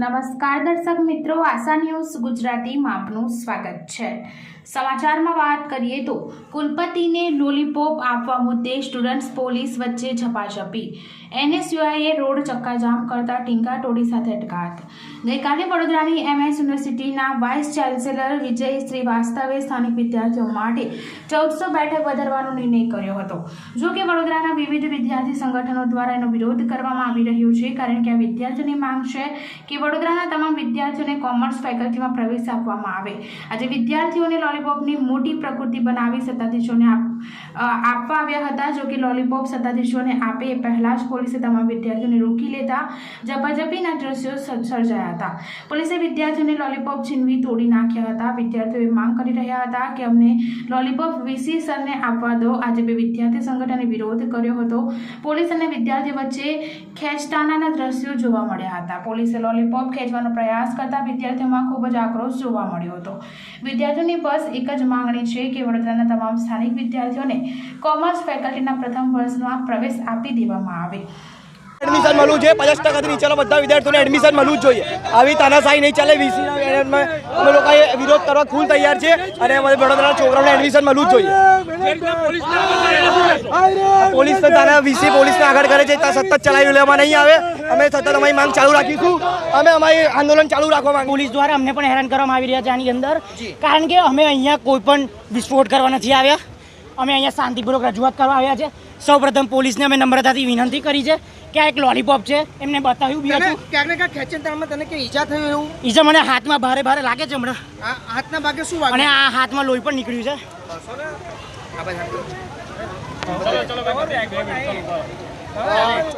નમસ્કાર દર્શક મિત્રો, આશા ન્યૂઝ ગુજરાતીમાં આપનું સ્વાગત છે. સમાચારમાં વાત કરીએ તો કુલપતિને લોલીપોપ આપવા મુદ્દે સ્ટુડન્ટ્સ પોલીસ વચ્ચે ઝપાઝપી. એનએસયુઆઈએ રોડ ચક્કાજામ કરતા ટીંગાટોળી સાથે અટકાત ગઈકાલે વડોદરાની એમએસ યુનિવર્સિટીના વાઇસ ચાન્સેલર વિજય શ્રીવાસ્તવે સ્થાનિક વિદ્યાર્થીઓ માટે ચૌદસો બેઠક વધારવાનો નિર્ણય કર્યો હતો. જો કે વડોદરાના વિવિધ વિદ્યાર્થી સંગઠનો દ્વારા એનો વિરોધ કરવામાં આવી રહ્યો છે, કારણ કે આ વિદ્યાર્થીઓની માંગ છે કે વડોદરાના તમામ વિદ્યાર્થીઓને કોમર્સ ફેકલ્ટીમાં પ્રવેશ આપવામાં આવે. આજે વિદ્યાર્થીઓને લોલીપોપની મોટી પ્રકૃતિ બનાવી સત્તાધીશોને આપ- આપવા આવ્યા હતા. જો કે લોલીપોપ સત્તાધીશોને આપે એ પહેલાં જ પોલીસે તમામ વિદ્યાર્થીઓને રોકી લેતા ઝપાઝપીના દ્રશ્યો સર્જાયા હતા. પોલીસે વિદ્યાર્થીઓને લોલીપોપ છીનવી તોડી નાખ્યા હતા. વિદ્યાર્થીઓએ માંગ કરી રહ્યા હતા કે અમને લોલીપોપ વીસી સરને આપવા દો. આજે બે વિદ્યાર્થી સંગઠને વિરોધ કર્યો હતો. પોલીસ અને વિદ્યાર્થી વચ્ચે ખેંચતાનાના દ્રશ્યો જોવા મળ્યા હતા. પોલીસે લોલીપોપ ખેંચવાનો પ્રયાસ કરતા વિદ્યાર્થીઓમાં ખૂબ જ આક્રોશ જોવા મળ્યો હતો. વિદ્યાર્થીઓની બસ એક જ માંગણી છે કે વડોદરાના તમામ સ્થાનિક વિદ્યાર્થીઓને કોમર્સ ફેકલ્ટીના પ્રથમ વર્ષમાં પ્રવેશ આપી દેવામાં આવે. એડમિશન મળવું જોઈએ પચાસ ટકાથી નીચેના બધા વિદ્યાર્થીઓને એડમિશન મળવું જ જોઈએ. આવી તાનાશાહી નહીં ચાલે વીસીના અમે લોકોએ વિરોધ કરવા ફૂલ તૈયાર છે અને અમારે વડોદરાના છોકરાઓને એડમિશન મળવું જ જોઈએ. પોલીસ તો વીસી પોલીસને આગળ કરે છે ત્યાં સતત ચલાવી લેવામાં નહીં આવે. અમે સતત અમારી માંગ ચાલુ રાખીશું. અમે અમારી આંદોલન ચાલુ રાખવા માંગ પોલીસ દ્વારા અમને પણ હેરાન કરવામાં આવી રહ્યા છે આની અંદર. કારણ કે અમે અહીંયા કોઈ પણ વિસ્ફોટ કરવા નથી આવ્યા. અમે અહીંયા શાંતિપૂર્વક રજૂઆત કરવા આવ્યા છે. સૌપ્રથમ પોલીસને અમે નમ્રતાથી વિનંતી કરી છે કે આ એક લોલીપોપ છે. એમને બતાવ્યું બી હતું. ક્યાંક ને ક્યાંક ખેંચનતાણમાં તને કે ઈજા થયું એવું? ઈજા મને હાથમાં ભારે ભારે લાગે છે હમણાં. આ હાથના ભાગે શું અને આ હાથમાં લોહી પણ નીકળ્યું છે. આ બાજુ.